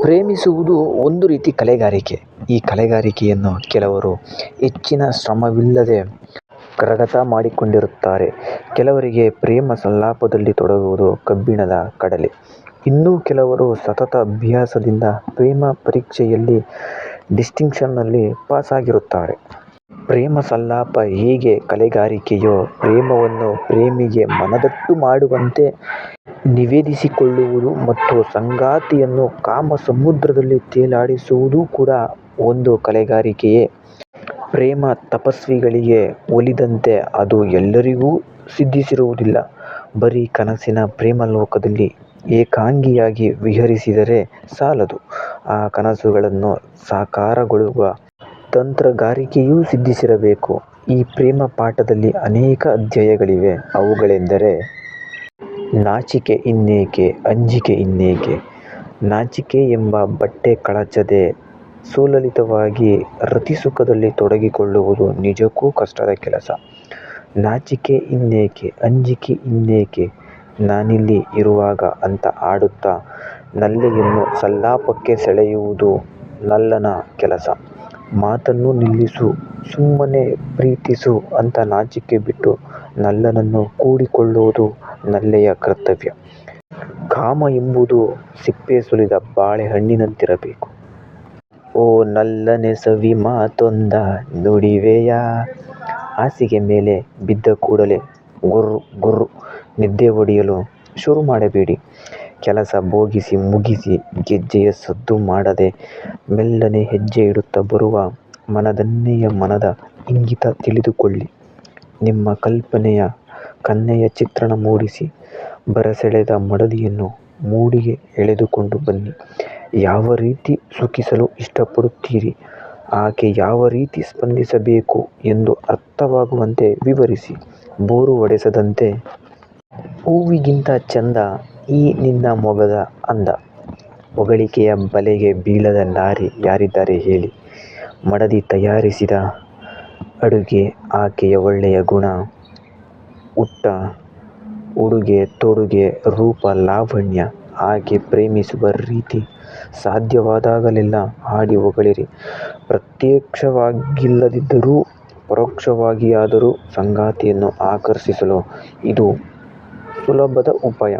ಪ್ರೇಮಿಸುವುದು ಒಂದು ರೀತಿ ಕಲೆಗಾರಿಕೆ. ಈ ಕಲೆಗಾರಿಕೆಯನ್ನು ಕೆಲವರು ಹೆಚ್ಚಿನ ಶ್ರಮವಿಲ್ಲದೆ ಕರಗತ ಮಾಡಿಕೊಂಡಿರುತ್ತಾರೆ. ಕೆಲವರಿಗೆ ಪ್ರೇಮ ಸಂಲಾಪದಲ್ಲಿ ತೊಡಗುವುದು ಕಬ್ಬಿಣದ ಕಡಲೆ. ಇನ್ನೂ ಕೆಲವರು ಸತತ ಅಭ್ಯಾಸದಿಂದ ಪ್ರೇಮ ಪರೀಕ್ಷೆಯಲ್ಲಿ ಡಿಸ್ಟಿಂಕ್ಷನ್ನಲ್ಲಿ ಪಾಸಾಗಿರುತ್ತಾರೆ. ಪ್ರೇಮ ಸಲ್ಲಾಪ ಹೇಗೆ ಕಲೆಗಾರಿಕೆಯೋ, ಪ್ರೇಮವನ್ನು ಪ್ರೇಮಿಗೆ ಮನದಟ್ಟು ಮಾಡುವಂತೆ ನಿವೇದಿಸಿಕೊಳ್ಳುವುದು ಮತ್ತು ಸಂಗಾತಿಯನ್ನು ಕಾಮ ಸಮುದ್ರದಲ್ಲಿ ತೇಲಾಡಿಸುವುದೂ ಕೂಡ ಒಂದು ಕಲೆಗಾರಿಕೆಯೇ. ಪ್ರೇಮ ತಪಸ್ವಿಗಳಿಗೆ ಒಲಿದಂತೆ ಅದು ಎಲ್ಲರಿಗೂ ಸಿದ್ಧಿಸಿರುವುದಿಲ್ಲ. ಬರೀ ಕನಸಿನ ಪ್ರೇಮಲೋಕದಲ್ಲಿ ಏಕಾಂಗಿಯಾಗಿ ವಿಹರಿಸಿದರೆ ಸಾಲದು. ಆ ಕನಸುಗಳನ್ನು ಸಾಕಾರಗೊಳ್ಳುವ ತಂತ್ರಗಾರಿಕೆಯೂ ಸಿದ್ಧಿಸಿರಬೇಕು. ಈ ಪ್ರೇಮ ಪಾಠದಲ್ಲಿ ಅನೇಕ ಅಧ್ಯಾಯಗಳಿವೆ. ಅವುಗಳೆಂದರೆ ನಾಚಿಕೆ ಇನ್ನೇಕೆ, ಅಂಜಿಕೆ ಇನ್ನೇಕೆ. ನಾಚಿಕೆ ಎಂಬ ಬಟ್ಟೆ ಕಳಚದೆ ಸುಲಲಿತವಾಗಿ ರತಿಸುಖದಲ್ಲಿ ತೊಡಗಿಕೊಳ್ಳುವುದು ನಿಜಕ್ಕೂ ಕಷ್ಟದ ಕೆಲಸ. ನಾಚಿಕೆ ಇನ್ನೇಕೆ, ಅಂಜಿಕೆ ಇನ್ನೇಕೆ, ನಾನಿಲ್ಲಿ ಇರುವಾಗ ಅಂತ ಆಡುತ್ತಾ ನಲ್ಲೆಯನ್ನು ಸಲ್ಲಾಪಕ್ಕೆ ಸೆಳೆಯುವುದು ನಲ್ಲನ ಕೆಲಸ. ಮಾತನ್ನು ನಿಲ್ಲಿಸು, ಸುಮ್ಮನೆ ಪ್ರೀತಿಸು ಅಂತ ನಾಚಿಕೆ ಬಿಟ್ಟು ನಲ್ಲನನ್ನು ಕೂಡಿಕೊಳ್ಳುವುದು ನಲ್ಲೆಯ ಕರ್ತವ್ಯ. ಕಾಮ ಎಂಬುದು ಸಿಪ್ಪೆ ಸುಲಿದ ಬಾಳೆಹಣ್ಣಿನಂತಿರಬೇಕು. ಓ ನಲ್ಲನೆ ಸವಿ ಮಾತೊಂದ ನುಡಿವೆಯಾ. ಹಾಸಿಗೆ ಮೇಲೆ ಬಿದ್ದ ಕೂಡಲೇ ಗುರ್ರ್ ಗುರ್ರ್, ನಿದ್ದೆ ಒಡೆಯಲು ಶುರು ಮಾಡಬೇಡಿ. ಕೆಲಸ ಭೋಗಿಸಿ ಮುಗಿಸಿ ಗೆಜ್ಜೆಯ ಸದ್ದು ಮಾಡದೆ ಮೆಲ್ಲನೆ ಹೆಜ್ಜೆ ಇಡುತ್ತಾ ಬರುವ ಮನದನ್ನೆಯ ಮನದ ಇಂಗಿತ ತಿಳಿದುಕೊಳ್ಳಿ. ನಿಮ್ಮ ಕಲ್ಪನೆಯ ಕನ್ನೆಯ ಚಿತ್ರಣ ಮೂಡಿಸಿ ಬರಸೆಳೆದ ಮಡದಿಯನ್ನು ಮೂಡಿಗೆ ಎಳೆದುಕೊಂಡು ಬನ್ನಿ. ಯಾವ ರೀತಿ ಸುಖಿಸಲು ಇಷ್ಟಪಡುತ್ತೀರಿ, ಆಕೆ ಯಾವ ರೀತಿ ಸ್ಪಂದಿಸಬೇಕು ಎಂದು ಅರ್ಥವಾಗುವಂತೆ ವಿವರಿಸಿ. ಬೋರು ಹೊಡೆಸದಂತೆ. ಹೂವಿಗಿಂತ ಚಂದ ಈ ನಿನ್ನ ಮೊಗದ ಅಂದ. ಹೊಗಳಿಕೆಯ ಬಲೆಗೆ ಬೀಳದ ನಾರಿ ಯಾರಿದ್ದಾರೆ ಹೇಳಿ. ಮಡದಿ ತಯಾರಿಸಿದ ಅಡುಗೆ, ಆಕೆಯ ಒಳ್ಳೆಯ ಗುಣ, ಉಟ್ಟ ಉಡುಗೆ ತೊಡುಗೆ, ರೂಪ ಲಾವಣ್ಯ, ಹಾಗೆ ಪ್ರೇಮಿಸುವ ರೀತಿ ಸಾಧ್ಯವಾದಾಗಲೆಲ್ಲ ಹಾಡಿ ಹೊಗಳಿರಿ. ಪ್ರತ್ಯಕ್ಷವಾಗಿಲ್ಲದಿದ್ದರೂ ಪರೋಕ್ಷವಾಗಿಯಾದರೂ ಸಂಗಾತಿಯನ್ನು ಆಕರ್ಷಿಸಲು ಇದು ಸುಲಭದ ಉಪಾಯ.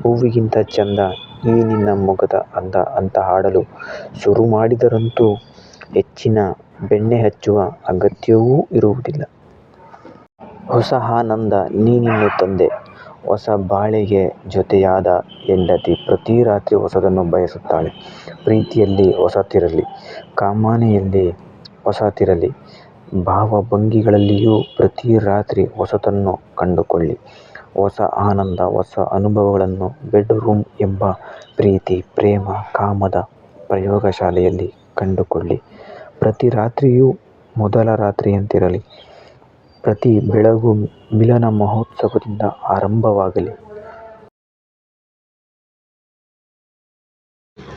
ಹೂವಿಗಿಂತ ಚೆಂದ ಈ ನಿನ್ನ ಮೊಗದ ಅಂದ ಅಂತ ಹಾಡಲು ಶುರು ಮಾಡಿದರಂತೂ ಹೆಚ್ಚಿನ ಬೆಣ್ಣೆ ಹಚ್ಚುವ ಅಗತ್ಯವೂ ಇರುವುದಿಲ್ಲ. ಹೊಸ ಆನಂದ ನೀನಿನ್ನು ತಂದೆ. ಹೊಸ ಬಾಳಿಗೆ ಜೊತೆಯಾದ ಹೆಂಡತಿ ಪ್ರತಿ ರಾತ್ರಿ ಹೊಸದನ್ನು ಬಯಸುತ್ತಾಳೆ. ಪ್ರೀತಿಯಲ್ಲಿ ಹೊಸತಿರಲಿ, ಕಾಮಾನೆಯಲ್ಲಿ ಹೊಸತಿರಲಿ, ಭಾವಭಂಗಿಗಳಲ್ಲಿಯೂ ಪ್ರತಿ ರಾತ್ರಿ ಹೊಸತನ್ನು ಕಂಡುಕೊಳ್ಳಿ. ಹೊಸ ಆನಂದ, ಹೊಸ ಅನುಭವಗಳನ್ನು ಬೆಡ್ ರೂಮ್ ಎಂಬ ಪ್ರೀತಿ ಪ್ರೇಮ ಕಾಮದ ಪ್ರಯೋಗಶಾಲೆಯಲ್ಲಿ ಕಂಡುಕೊಳ್ಳಿ. ಪ್ರತಿ ರಾತ್ರಿಯೂ ಮೊದಲ ರಾತ್ರಿಯಂತಿರಲಿ. ಪ್ರತಿ ಬೆಳಗು ಮಿಲನ ಮಹೋತ್ಸವದಿಂದ ಆರಂಭವಾಗಲಿ.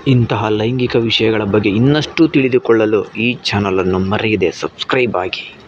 ಇಂತಹ ಲೈಂಗಿಕ ವಿಷಯಗಳ ಬಗ್ಗೆ ಇನ್ನಷ್ಟು ತಿಳಿದುಕೊಳ್ಳಲು ಈ ಚಾನಲನ್ನು ಮರೆಯದೆ ಸಬ್ಸ್ಕ್ರೈಬ್ ಆಗಿ.